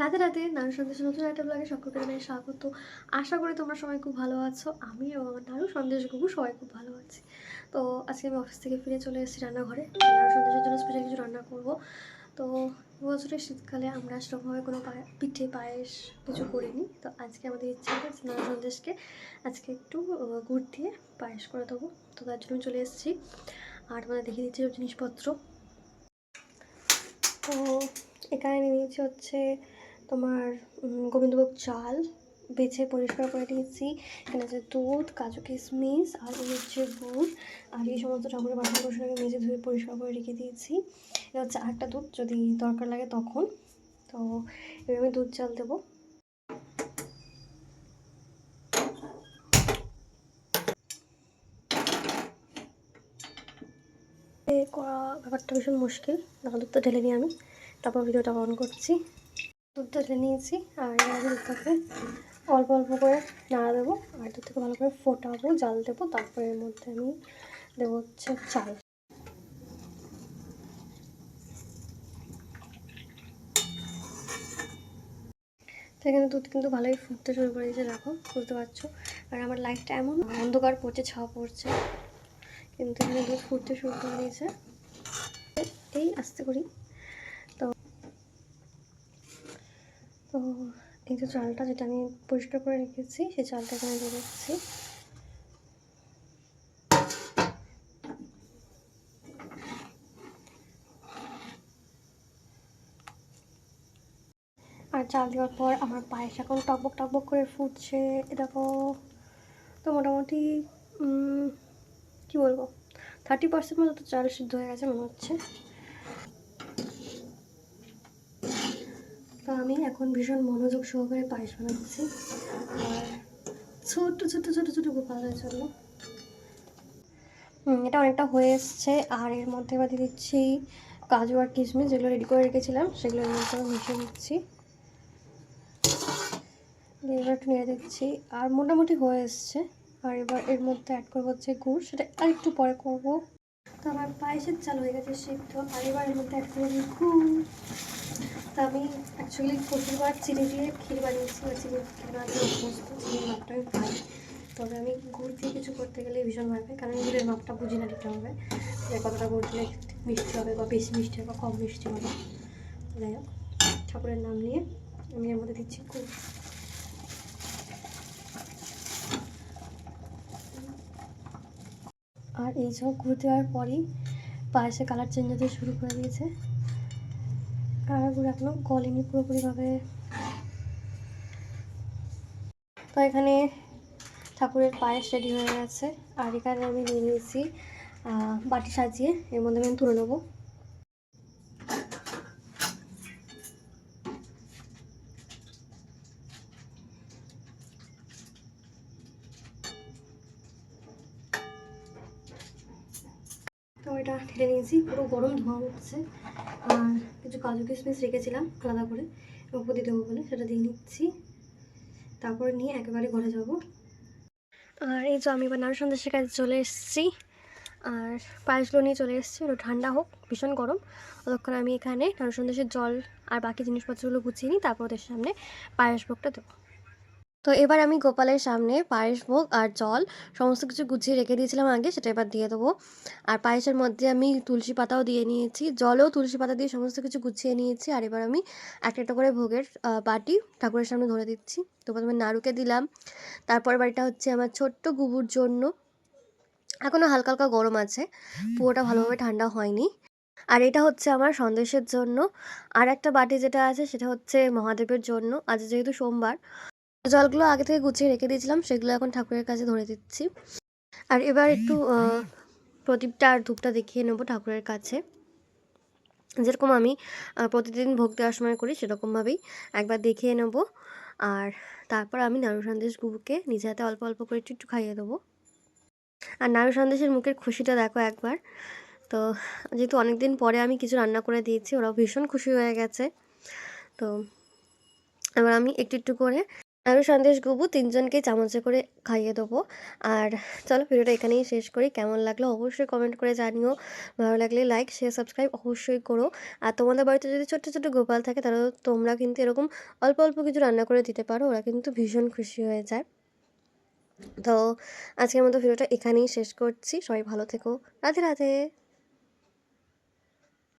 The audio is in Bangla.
রাতে রাতে নারু সন্দেশ নতুন একটা ব্লগে সকলকে জানাই স্বাগত। আশা করি তোমরা সবাই খুব ভালো আছো। আমি এবং আমার নানু সন্দেশ গুবু সবাই খুব ভালো আছি। তো আজকে আমি অফিস থেকে ফিরে চলে এসেছি রান্নাঘরে। নানু সন্দেশের জন্য স্পেশাল কিছু রান্না করব। তো বছরের শীতকালে আমরা সেরকমভাবে কোনো পিঠে পায়েস কিছু করিনি। তো আজকে আমাদের ইচ্ছা আছে নারু সন্দেশকে আজকে একটু গুড় দিয়ে পায়েস করে দেবো। তো তার জন্য চলে এসেছি। আর তোমাদের দেখিয়ে দিচ্ছি জিনিসপত্র। তো এখানে নিয়ে নিয়েছি হচ্ছে তোমার গোবিন্দভোগ চাল বেছে পরিষ্কার করে দিয়েছি। এখানে আছে দুধ, কাজু কিশমিশ আর হচ্ছে গুড়। আর এই সমস্ত ঠাকুরের বাসন কোসনকে মেঝে ধুয়ে পরিষ্কার করে রেখে দিয়েছি। এটা হচ্ছে আটটা দুধ, যদি দরকার লাগে তখন। তো এবার আমি দুধ, চাল দেবো। করা ব্যাপারটা ভীষণ মুশকিল নাহলে দুধটা ঢেলে নিই আমি। তারপর ভিডিওটা অন করছি। দুধটা ঢেলে নিয়েছি আর এবার দুধটাকে অল্প অল্প করে নাড়া দেবো। আর দুধটাকে ভালো করে ফোটাবো, জাল দেবো, তারপরে এর মধ্যে আমি দেবো হচ্ছে চাল। এখানে দুধ কিন্তু ভালোই ফুটতে শুরু করে দিয়েছে দেখো, বুঝতে পারছ? আর আমার লাইটটা এমন, অন্ধকার পড়ছে, ছাওয়া পড়ছে, কিন্তু এখানে দুধ ফুটতে শুরু করে দিয়েছে। এই আস্তে করি তো তো এই যে চালটা যেটা আমি পরিষ্কার করে রেখেছি, সেই চালটা এখানে দিয়ে দিচ্ছি। আর চাল দেওয়ার পর আমার পায়েস এখন টকবক টকবক করে ফুটছে। দেখো, তো মোটামুটি কি বলব থার্টি পার্সেন্ট মতো তো চাল সিদ্ধ হয়ে গেছে মনে হচ্ছে। আমি এখন ভীষণ মনোযোগ সহকারে পায়েস বানাচ্ছি আর ছোট্ট ছোট্ট ছোটো ছোটো গোপালের জন্য এটা অনেকটা হয়ে এসছে। আর এর মধ্যে এবার দিয়ে দিচ্ছি কাজু আর কিশমিশ, যেগুলো রেডি করে রেখেছিলাম, সেগুলো এর মধ্যে মিশিয়ে দিচ্ছি। এবার একটু নেড়ে দিচ্ছি। আর মোটামুটি হয়ে এসছে। আর এবার এর মধ্যে অ্যাড করব হচ্ছে গুড়, সেটা আর একটু পরে করব। তো আমার পায়েসের চাল হয়ে গেছে সিদ্ধ, আর এবার এর মধ্যে অ্যাড করব তো আমি অ্যাকচুয়ালি প্রতিবার চিনি দিয়ে ক্ষীর বানিয়েছি, বা চিনি ক্ষীর বানিয়ে অভ্যস্ত চিনির মাপটা আমি পাই। তবে আমি গুড় দিয়ে কিছু করতে গেলে ভীষণ ভয় পাই, কারণ গুড়ের মাপটা বুঝি না দিতে হবে যে কতটা গুড় দিলে মিষ্টি হবে বা বেশি মিষ্টি হবে বা কম মিষ্টি হবে। যাই হোক, ঠাকুরের নাম নিয়ে আমি এর মধ্যে দিচ্ছি গুড়। এই সব ঘুরতে দেওয়ার পরেই পায়েসে কালার চেঞ্জ হতে শুরু করে দিয়েছে। গুড় এখনও গলেনি পুরোপুরিভাবে। তো এখানে ঠাকুরের পায়েস রেডি হয়ে গেছে। আর এখানে আমি নিয়ে নিয়েছি বাটি সাজিয়ে, এর মধ্যে আমি তুলে নেব। এটা ঢেলে নিয়েছি, পুরো গরম ধোঁয়া উঠছে। আর কিছু কাজু কিশমিশ রেখেছিলাম আলাদা করে উপর দেবো বলে, সেটা দিয়ে নিচ্ছি। তারপরে নিয়ে একেবারে ঘরে যাব। আর এই যে আমি এবার নাড়ু সন্দেশের কাছে চলে এসেছি। আর পায়েসগুলো নিয়ে চলে এসেছি ওটা ঠান্ডা হোক, ভীষণ গরম। ততক্ষণ আমি এখানে নাড়ু সন্দেশের জল আর বাকি জিনিসপত্রগুলো গুছিয়ে নিই, তারপর ওদের সামনে পায়েস ভোগটা দেবো। তো এবার আমি গোপালের সামনে পায়েস, ভোগ আর জল সমস্ত কিছু গুছিয়ে রেখে দিয়েছিলাম আগে, সেটা এবার দিয়ে দেবো। আর পায়েসের মধ্যে আমি তুলসী পাতাও দিয়ে নিয়েছি। জলেও তুলসী পাতা দিয়ে সমস্ত কিছু গুছিয়ে নিয়েছি। আর এবার আমি একটা একটা করে ভোগের বাটি ঠাকুরের সামনে ধরে দিচ্ছি। তো প্রথমে নাড়ুকে দিলাম। তারপর বাড়িটা হচ্ছে আমার ছোট্ট গুবুর জন্য। এখনও হালকা হালকা গরম আছে। পুরোটা ভালোভাবে ঠান্ডা হয়নি। আর এটা হচ্ছে আমার সন্দেশের জন্য। আর একটা বাটি যেটা আছে সেটা হচ্ছে মহাদেবের জন্য। আজ যেহেতু সোমবার জলগুলো আগে থেকে গুছিয়ে রেখে দিয়েছিলাম, সেগুলো এখন ঠাকুরের কাছে ধরে দিচ্ছি। আর এবার একটু প্রদীপটা আর ধূপটা দেখিয়ে নেব ঠাকুরের কাছে। যেরকম আমি প্রতিদিন ভোগ দেওয়ার সময় করি, সেরকমভাবেই একবার দেখিয়ে নেব। আর তারপর আমি নাড়ু সন্দেশ গুবুকে নিজে হাতে অল্প অল্প করে একটু একটু খাইয়ে দেবো। আর নাড়ু সন্দেশের মুখের খুশিটা দেখো একবার। তো যেহেতু অনেক দিন পরে আমি কিছু রান্না করে দিয়েছি, ওরাও ভীষণ খুশি হয়ে গেছে। তো এবার আমি একটু একটু করে আরও সন্দেশ গুবু তিনজনকেই চামচে করে খাইয়ে দেবো। আর চলো ভিডিওটা এখানেই শেষ করি। কেমন লাগল অবশ্যই কমেন্ট করে জানিও। ভালো লাগলে লাইক শেয়ার সাবস্ক্রাইব অবশ্যই করো। আর তোমাদের বাড়িতে যদি ছোট্ট ছোট্ট গোপাল থাকে, তাহলে তোমরা কিন্তু এরকম অল্প অল্প কিছু রান্না করে দিতে পারো। ওরা কিন্তু ভীষণ খুশি হয়ে যায়। তো আজকের মতো ভিডিওটা এখানেই শেষ করছি। সবাই ভালো থেকো। রাধে রাধে।